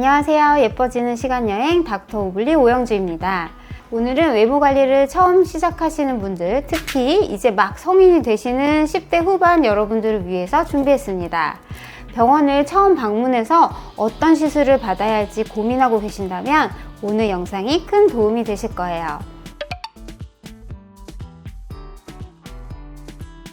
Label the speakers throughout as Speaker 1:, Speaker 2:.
Speaker 1: 안녕하세요. 예뻐지는 시간여행 닥터 오블리 오영주입니다. 오늘은 외모 관리를 처음 시작하시는 분들, 특히 이제 막 성인이 되시는 10대 후반 여러분들을 위해서 준비했습니다. 병원을 처음 방문해서 어떤 시술을 받아야 할지 고민하고 계신다면 오늘 영상이 큰 도움이 되실 거예요.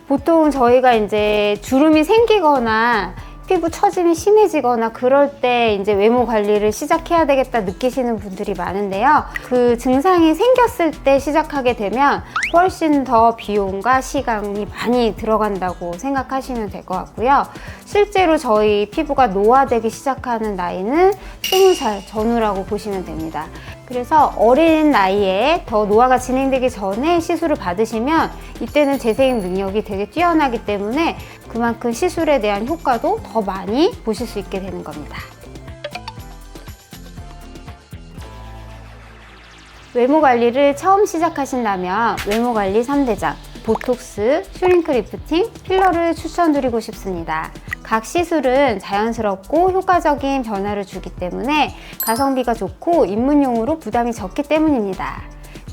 Speaker 1: 보통 저희가 이제 주름이 생기거나 피부 처짐이 심해지거나 그럴 때 이제 외모 관리를 시작해야 되겠다 느끼시는 분들이 많은데요. 그 증상이 생겼을 때 시작하게 되면 훨씬 더 비용과 시간이 많이 들어간다고 생각하시면 될 것 같고요. 실제로 저희 피부가 노화되기 시작하는 나이는 20살 전후라고 보시면 됩니다. 그래서 어린 나이에 더 노화가 진행되기 전에 시술을 받으시면 이때는 재생임 능력이 되게 뛰어나기 때문에 그만큼 시술에 대한 효과도 더 많이 보실 수 있게 되는 겁니다. 외모 관리를 처음 시작하신다면 외모 관리 3대장, 보톡스, 슈링크 리프팅, 필러를 추천드리고 싶습니다. 각 시술은 자연스럽고 효과적인 변화를 주기 때문에 가성비가 좋고 입문용으로 부담이 적기 때문입니다.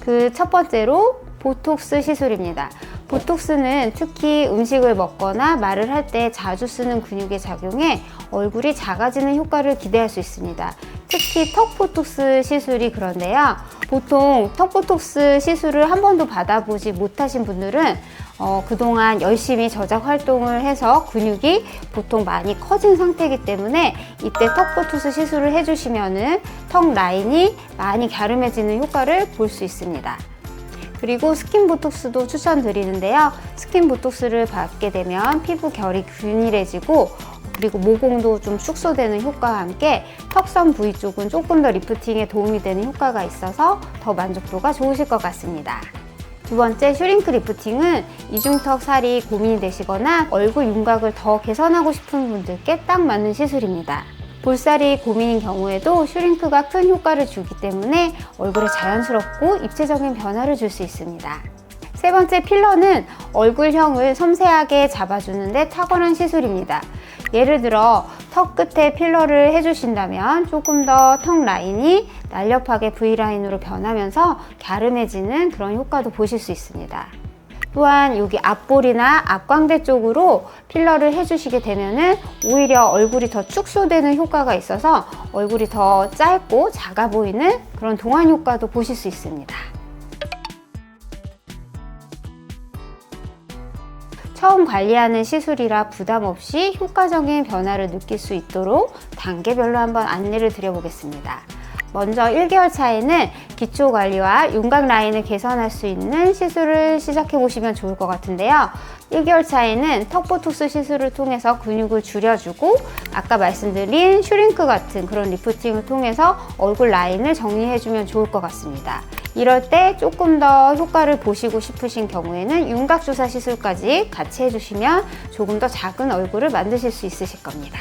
Speaker 1: 그 첫 번째로 보톡스 시술입니다. 보톡스는 특히 음식을 먹거나 말을 할 때 자주 쓰는 근육에 작용해 얼굴이 작아지는 효과를 기대할 수 있습니다. 특히 턱 보톡스 시술이 그런데요. 보통 턱 보톡스 시술을 한 번도 받아보지 못하신 분들은 어, 그동안 열심히 저작 활동을 해서 근육이 보통 많이 커진 상태이기 때문에 이때 턱 보톡스 시술을 해주시면은 턱 라인이 많이 갸름해지는 효과를 볼 수 있습니다. 그리고 스킨 보톡스도 추천드리는데요. 스킨 보톡스를 받게 되면 피부 결이 균일해지고 그리고 모공도 좀 축소되는 효과와 함께 턱선 부위 쪽은 조금 더 리프팅에 도움이 되는 효과가 있어서 더 만족도가 좋으실 것 같습니다. 두 번째 슈링크 리프팅은 이중턱 살이 고민이 되시거나 얼굴 윤곽을 더 개선하고 싶은 분들께 딱 맞는 시술입니다. 볼살이 고민인 경우에도 슈링크가 큰 효과를 주기 때문에 얼굴에 자연스럽고 입체적인 변화를 줄 수 있습니다. 세 번째 필러는 얼굴형을 섬세하게 잡아주는데 탁월한 시술입니다. 예를 들어 턱 끝에 필러를 해주신다면 조금 더 턱 라인이 날렵하게 V라인으로 변하면서 갸름해지는 그런 효과도 보실 수 있습니다. 또한 여기 앞볼이나 앞광대 쪽으로 필러를 해주시게 되면은 오히려 얼굴이 더 축소되는 효과가 있어서 얼굴이 더 짧고 작아 보이는 그런 동안 효과도 보실 수 있습니다. 처음 관리하는 시술이라 부담 없이 효과적인 변화를 느낄 수 있도록 단계별로 한번 안내를 드려보겠습니다. 먼저 1개월 차에는 기초 관리와 윤곽 라인을 개선할 수 있는 시술을 시작해 보시면 좋을 것 같은데요. 1개월 차에는 턱보톡스 시술을 통해서 근육을 줄여주고 아까 말씀드린 슈링크 같은 그런 리프팅을 통해서 얼굴 라인을 정리해주면 좋을 것 같습니다. 이럴 때 조금 더 효과를 보시고 싶으신 경우에는 윤곽주사 시술까지 같이 해주시면 조금 더 작은 얼굴을 만드실 수 있으실 겁니다.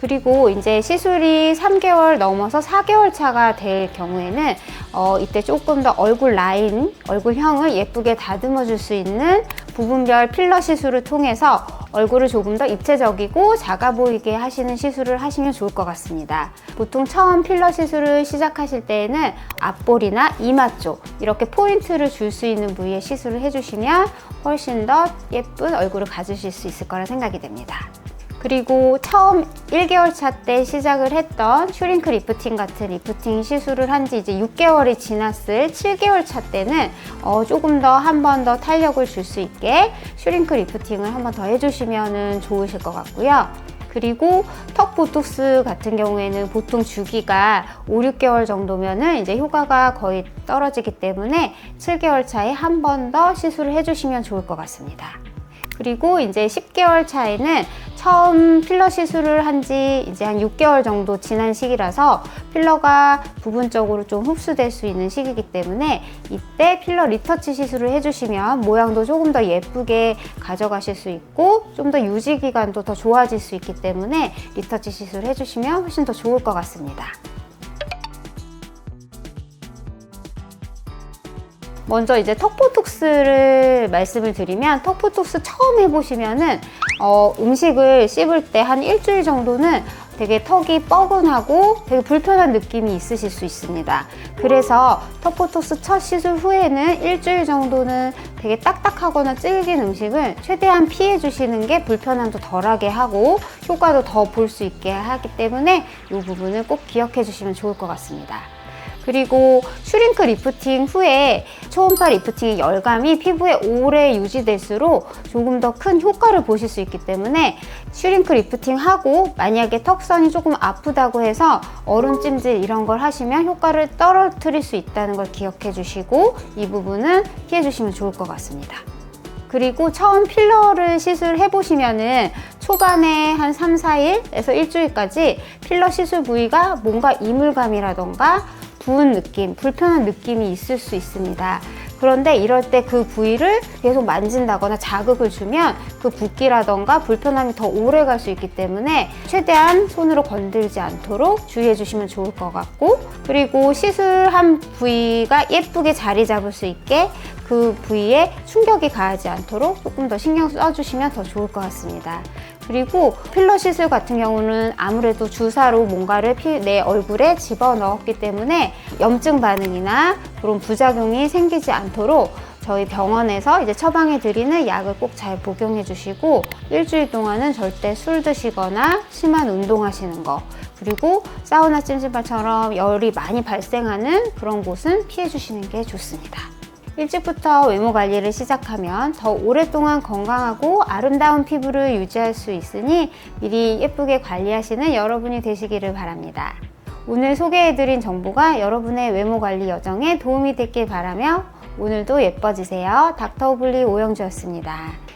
Speaker 1: 그리고 이제 시술이 3개월 넘어서 4개월 차가 될 경우에는 어, 이때 조금 더 얼굴 라인, 얼굴형을 예쁘게 다듬어 줄 수 있는 부분별 필러 시술을 통해서 얼굴을 조금 더 입체적이고 작아 보이게 하시는 시술을 하시면 좋을 것 같습니다. 보통 처음 필러 시술을 시작하실 때에는 앞볼이나 이마 쪽 이렇게 포인트를 줄 수 있는 부위에 시술을 해주시면 훨씬 더 예쁜 얼굴을 가지실 수 있을 거라 생각이 됩니다. 그리고 처음 1개월 차 때 시작을 했던 슈링크 리프팅 같은 리프팅 시술을 한 지 이제 6개월이 지났을 7개월 차 때는 어 조금 더 한 번 더 탄력을 줄 수 있게 슈링크 리프팅을 한 번 더 해주시면 좋으실 것 같고요. 그리고 턱 보톡스 같은 경우에는 보통 주기가 5, 6개월 정도면은 이제 효과가 거의 떨어지기 때문에 7개월 차에 한 번 더 시술을 해주시면 좋을 것 같습니다. 그리고 이제 10개월 차에는 처음 필러 시술을 한 지 이제 한 6개월 정도 지난 시기라서 필러가 부분적으로 좀 흡수될 수 있는 시기이기 때문에 이때 필러 리터치 시술을 해주시면 모양도 조금 더 예쁘게 가져가실 수 있고 좀 더 유지 기간도 더 좋아질 수 있기 때문에 리터치 시술 해주시면 훨씬 더 좋을 것 같습니다. 먼저 이제 턱보톡스를 말씀을 드리면 턱보톡스 처음 해보시면은 어, 음식을 씹을 때 한 일주일 정도는 되게 턱이 뻐근하고 되게 불편한 느낌이 있으실 수 있습니다. 그래서 턱보톡스 첫 시술 후에는 일주일 정도는 되게 딱딱하거나 질긴 음식을 최대한 피해 주시는 게 불편함도 덜하게 하고 효과도 더 볼 수 있게 하기 때문에 이 부분을 꼭 기억해 주시면 좋을 것 같습니다. 그리고 슈링크 리프팅 후에 초음파 리프팅의 열감이 피부에 오래 유지될수록 조금 더 큰 효과를 보실 수 있기 때문에 슈링크 리프팅 하고 만약에 턱선이 조금 아프다고 해서 얼음 찜질 이런 걸 하시면 효과를 떨어뜨릴 수 있다는 걸 기억해 주시고 이 부분은 피해 주시면 좋을 것 같습니다. 그리고 처음 필러를 시술해 보시면은 초반에 한 3, 4일에서 일주일까지 필러 시술 부위가 뭔가 이물감이라던가 부은 느낌, 불편한 느낌이 있을 수 있습니다. 그런데 이럴 때 그 부위를 계속 만진다거나 자극을 주면 그 붓기라던가 불편함이 더 오래 갈 수 있기 때문에 최대한 손으로 건들지 않도록 주의해 주시면 좋을 것 같고 그리고 시술한 부위가 예쁘게 자리 잡을 수 있게 그 부위에 충격이 가하지 않도록 조금 더 신경 써주시면 더 좋을 것 같습니다. 그리고 필러 시술 같은 경우는 아무래도 주사로 뭔가를 피- 내 얼굴에 집어 넣었기 때문에 염증 반응이나 그런 부작용이 생기지 않도록 저희 병원에서 이제 처방해 드리는 약을 꼭 잘 복용해 주시고 일주일 동안은 절대 술 드시거나 심한 운동하시는 거 그리고 사우나 찜질방처럼 열이 많이 발생하는 그런 곳은 피해 주시는 게 좋습니다. 일찍부터 외모 관리를 시작하면 더 오랫동안 건강하고 아름다운 피부를 유지할 수 있으니 미리 예쁘게 관리하시는 여러분이 되시기를 바랍니다. 오늘 소개해드린 정보가 여러분의 외모 관리 여정에 도움이 됐길 바라며 오늘도 예뻐지세요. 닥터 오블리 오영주였습니다.